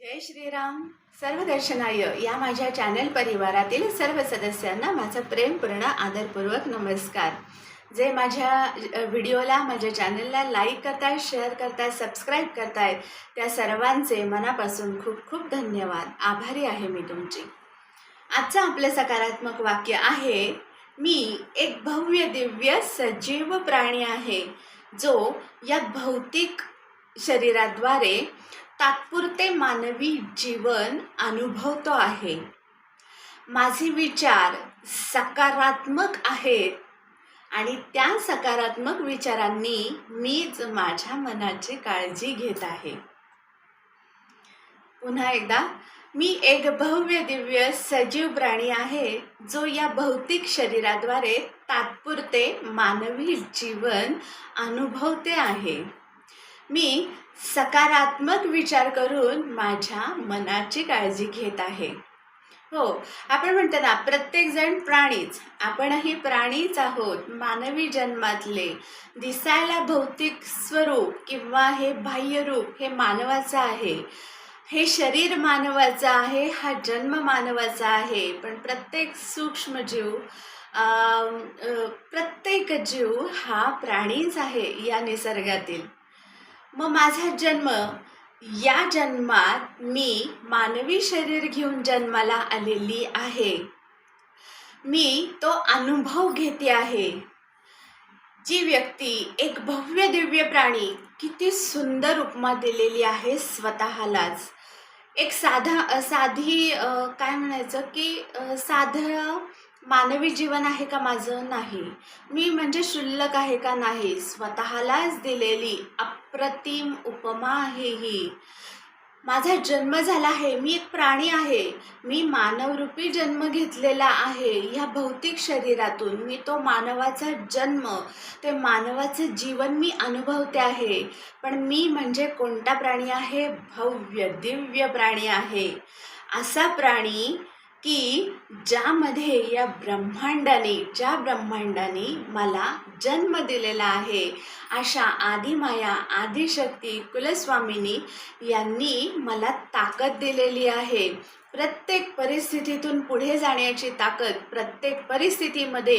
जय श्रीराम. सर्व दर्शनाय. या माझ्या चॅनल परिवारातील सर्व सदस्यांना माझा प्रेमपूर्ण आदरपूर्वक नमस्कार. जे माझ्या व्हिडिओला माझ्या चॅनलला लाईक करतायत शेअर करतायत सबस्क्राईब करतायत त्या सर्वांचे मनापासून खूप खूप धन्यवाद. आभारी आहे मी तुमची. आजचं आपलं सकारात्मक वाक्य आहे मी एक भव्य दिव्य सजीव प्राणी आहे जो या भौतिक शरीराद्वारे तात्पुरते मानवी जीवन अनुभवतो आहे. माझे विचार सकारात्मक आहेत आणि त्या सकारात्मक विचारांनी मीच माझ्या मनाची काळजी घेत आहे. पुन्हा एकदा मी एक भव्य दिव्य सजीव प्राणी आहे जो या भौतिक शरीराद्वारे तात्पुरते मानवी जीवन अनुभवते आहे. मी सकारात्मक विचार करून माझ्या मनाची काळजी घेत आहे. हो आपण म्हणतो ना प्रत्येकजण प्राणीच. आपणही प्राणीच आहोत. मानवी जन्मातले दिसायला भौतिक स्वरूप किंवा हे बाह्य रूप हे मानवाचं आहे. हे शरीर मानवाचं आहे हा जन्म मानवाचा आहे. पण प्रत्येक सूक्ष्मजीव प्रत्येक जीव हा प्राणीच आहे या निसर्गातील. मग माझा जन्म या जन्मात मी मानवी शरीर घेऊन जन्माला आलेली आहे. मी तो अनुभव घेते आहे. जी व्यक्ती एक भव्य दिव्य प्राणी किती सुंदर उपमा दिलेली आहे स्वतःलाच. एक साधा साधी काय म्हणायचं की साधं मानवी जीवन आहे का माझं? नाही. मी म्हणजे शुल्लक आहे का नाही? स्वतःलाच दिलेली अप्रतिम उपमा आहे ही. माझा जन्म झाला आहे. मी एक प्राणी आहे. मी मानवरूपी जन्म घेतलेला आहे. ह्या भौतिक शरीरातून मी तो मानवाचा जन्म ते मानवाचं जीवन मी अनुभवते आहे. पण मी म्हणजे कोणता प्राणी आहे? भव्य दिव्य प्राणी आहे. असा प्राणी की ज्यामध्ये या ब्रह्मांडाने ज्या ब्रह्मांडाने मला जन्म दिलेला आहे अशा आदिमाया आदिशक्ती कुलस्वामिनी यांनी मला ताकद दिलेली आहे. प्रत्येक परिस्थितीतून पुढे जाण्याची ताकद प्रत्येक परिस्थितीमध्ये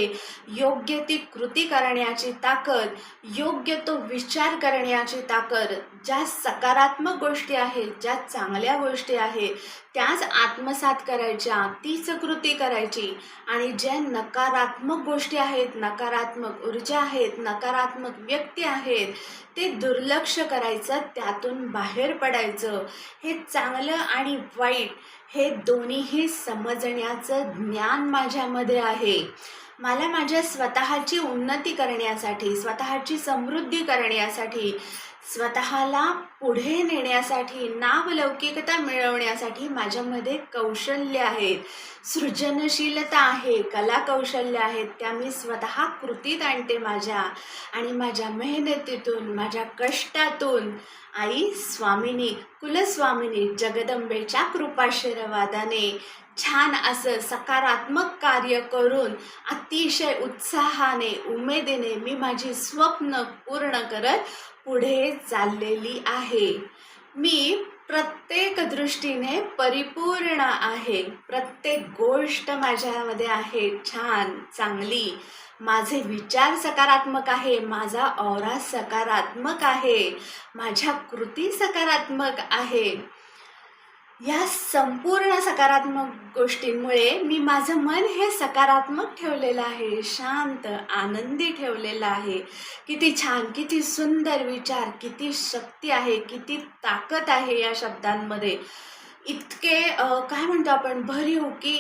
योग्य ती कृती करण्याची ताकद योग्य तो विचार करण्याची ताकद ज्या सकारात्मक गोष्टी आहेत ज्या चांगल्या गोष्टी आहेत त्याच आत्मसात करायच्या तीच कृती करायची. आणि ज्या नकारात्मक गोष्टी आहेत नकारात्मक ऊर्जा आहेत नकारात्मक व्यक्ती आहेत ते दुर्लक्ष करायचं त्यातून बाहेर पडायचं. हे चांगलं आणि वाईट हे दोन्हीही समजण्याचं ज्ञान माझ्यामध्ये आहे. मला माझ्या स्वतःची उन्नती करण्यासाठी स्वतःची समृद्धी करण्यासाठी स्वतःला पुढे नेण्यासाठी नावलौकिकता मिळवण्यासाठी माझ्यामध्ये कौशल्य आहेत. सृजनशीलता आहे कला कौशल्य आहेत त्या मी स्वतः कृतीत आणते माझ्या. आणि माझ्या मेहनतीतून माझ्या कष्टातून आई स्वामिनी कुलस्वामिनी जगदंबेच्या कृपाशीर्वादाने छान असं सकारात्मक कार्य करून अतिशय उत्साहाने उमेदीने मी माझी स्वप्न पूर्ण करत पुढे चाललेली आहे. मी प्रत्येक दृष्टीने परिपूर्ण आहे. प्रत्येक गोष्ट माझ्यामध्ये आहे. छान चांगली. माझे विचार सकारात्मक आहे. माझा औरा सकारात्मक आहे. माझ्या कृती सकारात्मक आहे. या संपूर्ण सकारात्मक गोष्टींमुळे मी माझं मन हे सकारात्मक ठेवलेलं आहे शांत आनंदी ठेवलेलं आहे. किती छान किती सुंदर विचार किती शक्ती आहे किती ताकद आहे या शब्दांमध्ये. इतके काय म्हणतो आपण भरीव की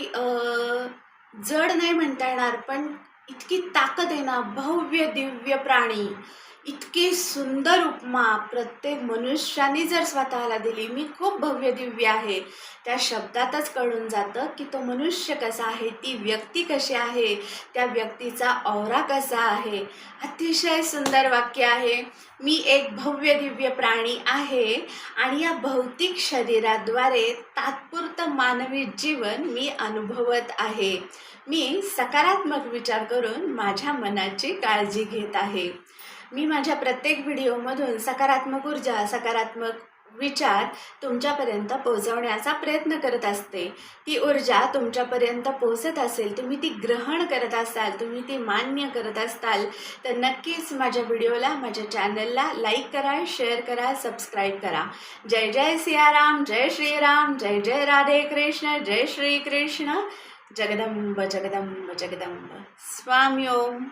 जड नाही म्हणता येणार पण इतकी ताकद आहे ना भव्य दिव्य प्राणी. इतकी सुंदर उपमा प्रत्येक मनुष्याने जर स्वतःला दिली मी खूप भव्य दिव्य आहे. त्या शब्दातच कळून जातं की तो मनुष्य कसा आहे ती व्यक्ती कशी आहे त्या व्यक्तीचा औरा कसा आहे. अतिशय सुंदर वाक्य आहे. मी एक भव्य दिव्य प्राणी आहे आणि या भौतिक शरीराद्वारे तात्पुरतं मानवी जीवन मी अनुभवत आहे. मी सकारात्मक विचार करून माझ्या मनाची काळजी घेत आहे. मी माझ्या प्रत्येक व्हिडिओमधून सकारात्मक ऊर्जा सकारात्मक विचार तुमच्यापर्यंत पोहोचवण्याचा प्रयत्न करत असते. ती ऊर्जा तुमच्यापर्यंत पोहोचत असेल तुम्ही ती ग्रहण करत असाल तुम्ही ती मान्य करत असाल तर नक्कीच माझ्या व्हिडिओला माझ्या चॅनलला लाईक करा शेअर करा सबस्क्राईब करा. जय जय सियाराम जय श्रीराम जय जय राधे कृष्ण जय श्री कृष्ण. जगदंब जगदंब जगदंब. स्वामी ओम.